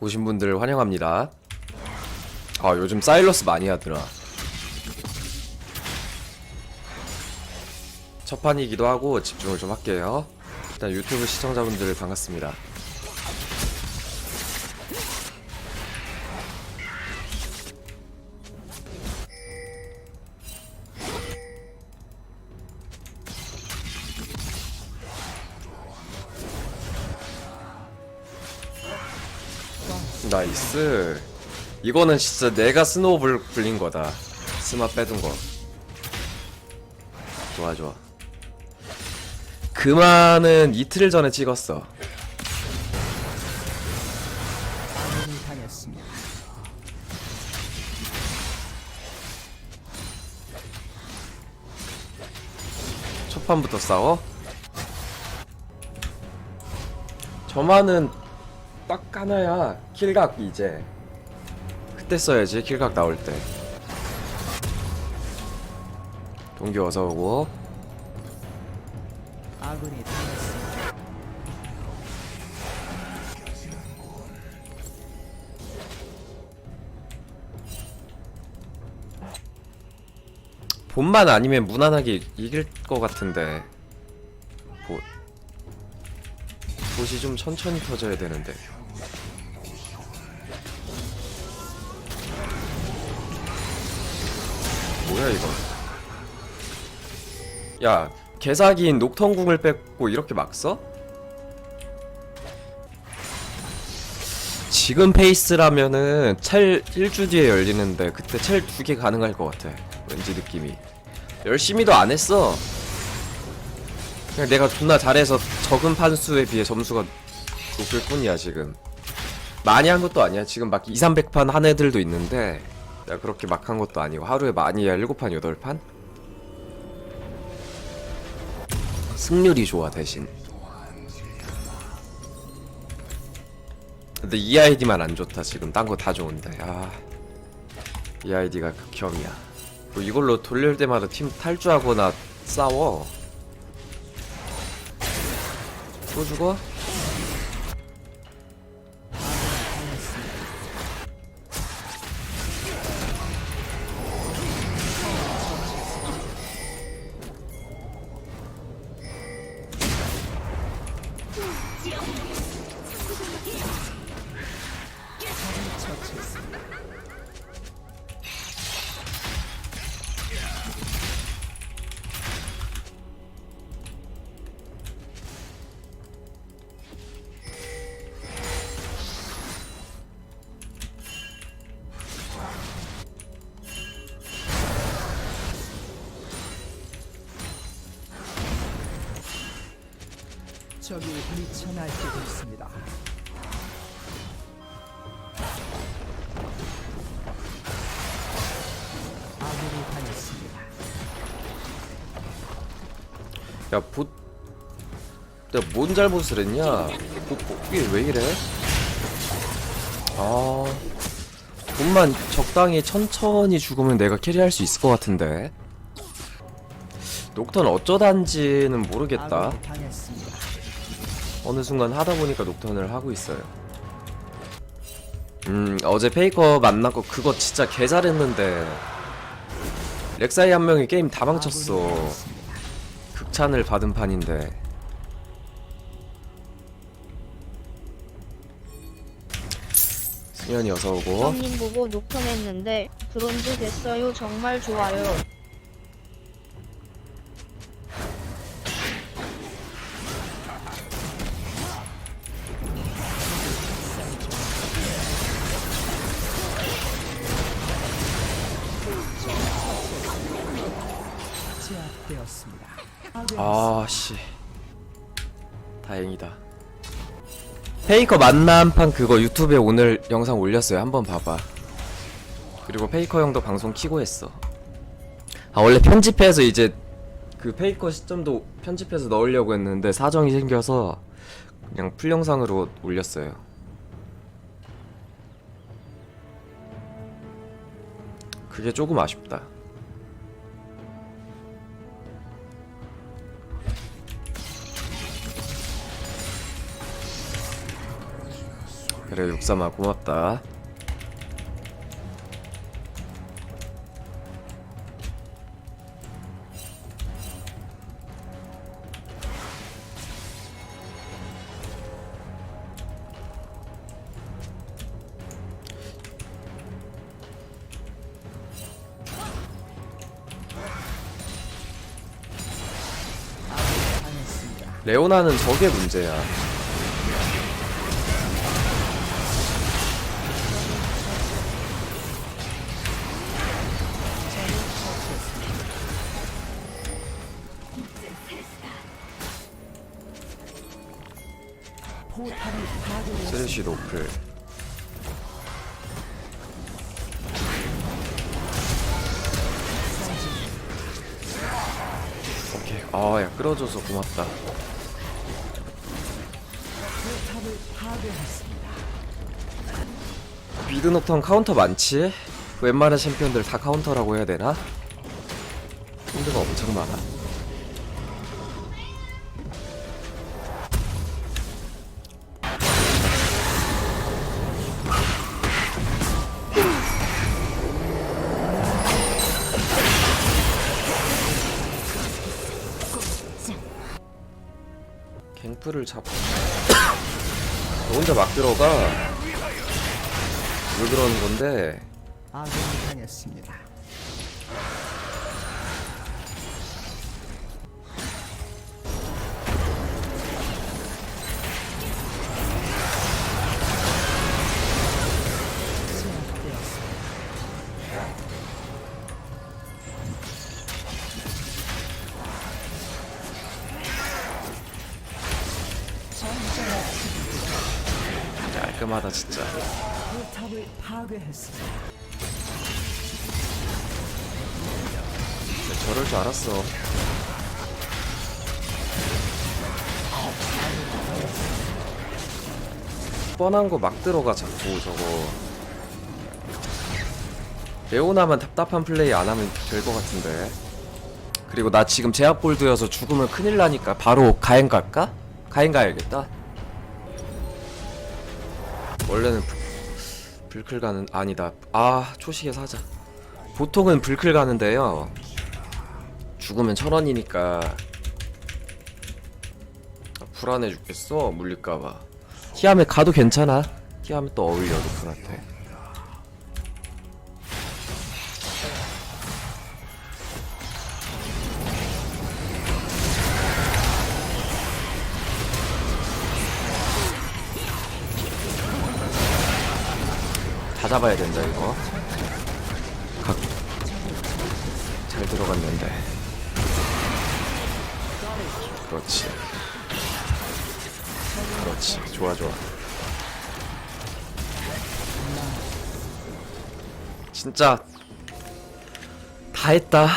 오신 분들 환영합니다. 아 요즘 사일러스 많이 하더라. 첫 판이기도 하고 집중을 좀 할게요. 일단 유튜브 시청자분들 반갑습니다. 나이스. 이거는 진짜 내가 스노우볼 굴린 거다. 스마 빼둔 거. 좋아 좋아. 그만은 이틀 전에 찍었어. 아군이 당했습니다. 첫 판부터 싸워? 저만은 딱 하나야. 킬각 이제. 그때 써야지 킬각 나올 때. 동기 어서 오고. 아군이 당했습니다. 본만 아니면 무난하게 이길 것 같은데 보 보시 좀 천천히 터져야 되는데 뭐야 이거? 야 개사기인 녹턴궁을 뺏고 이렇게 막 써? 지금 페이스라면은 첼 1주 뒤에 열리는데 그때 첼 두 개 가능할 것 같아. 왠지 느낌이. 열심히도 안 했어. 그냥 내가 존나 잘해서 적은 판수에 비해 점수가 높을 뿐이야 지금. 많이 한 것도 아니야. 지금 막 2, 300판 한 애들도 있는데 내가 그렇게 막 한 것도 아니고 하루에 많이 해야 7판, 8판? 승률이 좋아 대신. 근데 이 아이디만 안 좋다 지금. 딴 거 다 좋은데. 아이 아이디가 극혐이야. 뭐 이걸로 돌릴 때마다 팀 탈주하거나 싸워. 또 죽어? 처치했습니다. 적이 미쳐 날뛰고 있습니다. 아군이 당했습니다. 야 보... 내가 뭔 잘못을 했냐 보, 보, 이게 왜 이래? 아... 돈만 적당히 천천히 죽으면 내가 캐리할 수 있을 것 같은데 녹턴 어쩌단지는 모르겠다 아군이 당했습니다. 어느 순간 하다 보니까 녹턴을 하고 있어요. 음 어제 페이커 만났고 그거 진짜 개 잘했는데. 렉사이 한 명이 게임 다 망쳤어. 극찬을 받은 판인데. 승현이 어서 오고. 형님 보고 녹턴했는데 브론즈 됐어요. 정말 좋아요 다행이다. 페이커 만남 판 그거 유튜브에 오늘 영상 올렸어요. 한번 봐봐. 그리고 페이커 형도 방송 키고 했어. 아 원래 편집해서 이제 그 페이커 시점도 편집해서 넣으려고 했는데 사정이 생겨서 그냥 풀 영상으로 올렸어요. 그게 조금 아쉽다. 그래 육삼아 고맙다. 레오나는 저게 문제야 쓰레쉬 노플 오케이 아야 끌어줘서 고맙다. 미드 녹턴 카운터 많지? 웬만한 챔피언들 다 카운터라고 해야 되나? 힘드가 엄청 많아 갱프를 잡... 너 혼자 막 들어가 왜 그러는 건데 아군이. 제압되었습니다. 깔끔하다 진짜. 포탑을. 근데 저럴 줄 알았어. 뻔한 거 막 들어가 자꾸 저거. 레오나만 답답한 플레이 안 하면 될 것 같은데. 그리고 나 지금 제압 골드여서 죽으면 큰일 나니까 바로 가행 갈까? 가행 가야겠다 원래는 불- 불클 가는 아니다. 아 초시계 사자. 보통은 불클 가는데요. 죽으면 천 원이니까. 아, 불안해 죽겠어? 물릴까봐. 티아메 가도 괜찮아. 티아메 또 어울려 노플한테 잡아야 된다 이거. 각... 잘 들어갔는데. 그렇지. 그렇지. 좋아 좋아. 진짜. 다 했다.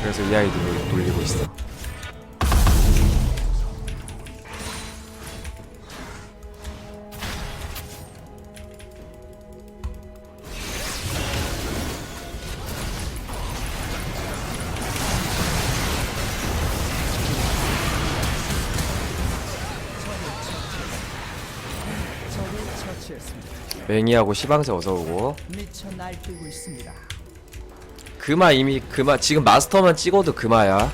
그래서 이 아이디 놀- 놀리고 있어 맹이하고 시방새 어서오고. 금화 이미 금화 지금 마스터만 찍어도 금화야.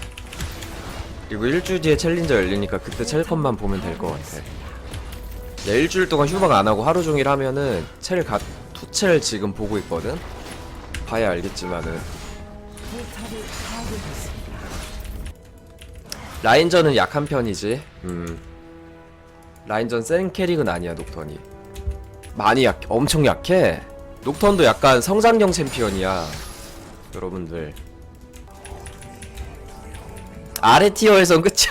그리고 일주일 뒤에 챌린저 열리니까 그때 첼컷만 보면 될 것 같아. 야 일주일 동안 휴방 안 하고 하루 종일 하면은 첼 가, 투첼 지금 보고 있거든? 봐야 알겠지만은. 라인전은 약한 편이지. 음. 라인전 센 캐릭은 아니야 녹턴이 많이 약 엄청 약해. 녹턴도 약간 성장형 챔피언이야 여러분들. 아래 티어에선 그쵸?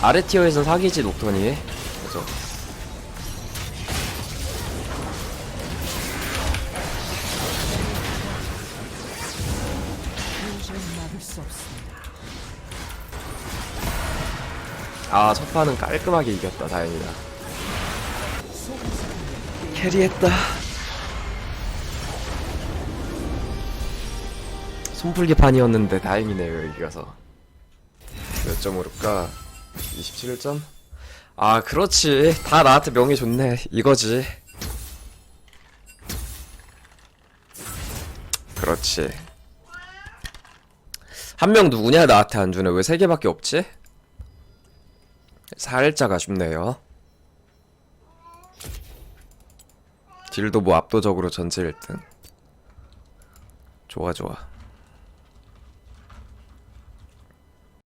아래 티어에서 사기지 녹턴이. 그죠 아, 첫 판은 깔끔하게 이겼다. 다행이다. 캐리했다. 손풀기 판이었는데 다행이네요 여기 가서. 몇 점 오를까? 27점? 아 그렇지 다 나한테 명예 좋네 이거지 그렇지 한 명 누구냐 나한테 안 주네 왜 세 개밖에 없지? 살짝 아쉽네요. 딜도 뭐 압도적으로 전체 1등. 좋아 좋아